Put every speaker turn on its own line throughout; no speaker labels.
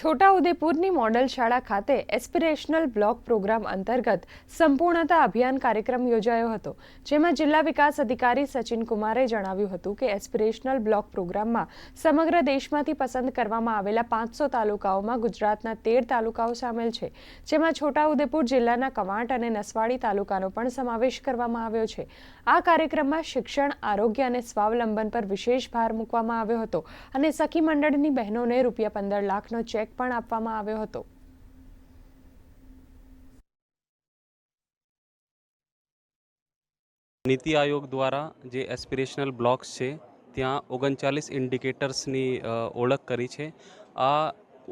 છોટાઉદેપુરની model શાળા ખાતે aspirational block programme અંતર્ગત સંપૂર્ણતા અભિયાન કાર્યક્રમ યોજાયો હતો, જેમાં જિલ્લા વિકાસ અધિકારી સચિન કુમારે જણાવ્યું હતું કે એસ્પિરેશનલ બ્લોક પ્રોગ્રામમાં સમગ્ર દેશમાંથી પસંદ કરવામાં આવેલા પાંચસો તાલુકાઓમાં ગુજરાતના તેર તાલુકાઓ સામેલ છે, જેમાં છોટાઉદેપુર જિલ્લાના કવાંટ અને નસવાડી તાલુકાનો પણ સમાવેશ કરવામાં આવ્યો છે. આ કાર્યક્રમમાં શિક્ષણ, આરોગ્ય અને સ્વાવલંબન પર વિશેષ ભાર મૂકવામાં આવ્યો હતો અને સખી મંડળની બહેનોને રૂપિયા પંદર લાખનો ચેક પણ આપવામાં આવ્યો હતો.
નીતિ આયોગ દ્વારા જે એસ્પિરેશનલ બ્લોક્સ છે, ત્યાં ઓગણચાલીસ ઇન્ડિકેટર્સની ઓળખ કરી છે. આ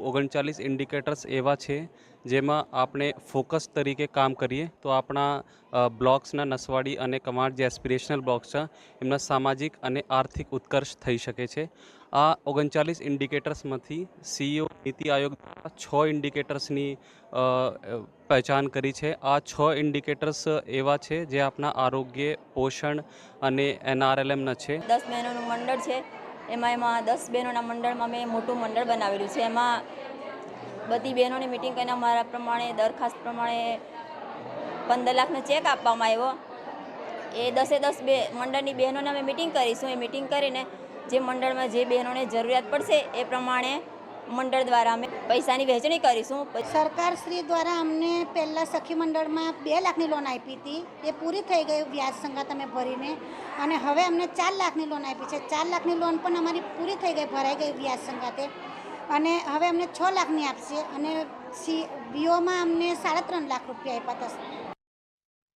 ઓગણચાલીસ ઇન્ડિકેટર્સ એવા છે જેમાં આપણે ફોકસ તરીકે કામ કરીએ, તો આપણા બ્લોક્સના નસવાડી અને કમાડ જે એસ્પિરેશનલ બ્લોક્સ છે, એમના સામાજિક અને આર્થિક ઉત્કર્ષ થઈ શકે છે. આ ઓગણચાલીસ ઇન્ડિકેટર્સમાંથી સીઈઓ નીતિ આયોગ દ્વારા છ ઇન્ડિકેટર્સની પહેચાન કરી છે. આ છ ઇન્ડિકેટર્સ એવા છે જે આપણા આરોગ્ય, પોષણ અને એનઆરએલએમના છે.
દસ બહેનોનું મંડળ છે. એમાં એમાં દસ બહેનોના મંડળમાં મેં મોટું મંડળ બનાવેલું છે. એમાં બધી બહેનોની મિટિંગ કરીને અમારા પ્રમાણે, દરખાસ્ત પ્રમાણે પંદર લાખનો ચેક આપવામાં આવ્યો. એ દસે દસ બે મંડળની બહેનોને અમે મિટિંગ કરીશું. એ મિટિંગ કરીને જે મંડળમાં જે બહેનોને જરૂરિયાત પડશે એ પ્રમાણે મંડળ દ્વારા અમે પૈસાની વહેંચણી કરીશું.
સરકાર શ્રી દ્વારા અમને પહેલાં સખી મંડળમાં બે લાખની લોન આપી હતી. એ પૂરી થઈ ગઈ વ્યાજ સંગાત અમે ભરીને. અને હવે અમને ચાર લાખની લોન આપી છે. ચાર લાખની લોન પણ અમારી પૂરી થઈ ગઈ, ભરાઈ ગઈ વ્યાજ સંગાતે. અને હવે અમને છ લાખની આપશે. અને સી બીઓમાં અમને સાડા ત્રણ લાખ રૂપિયા આપ્યા હતા.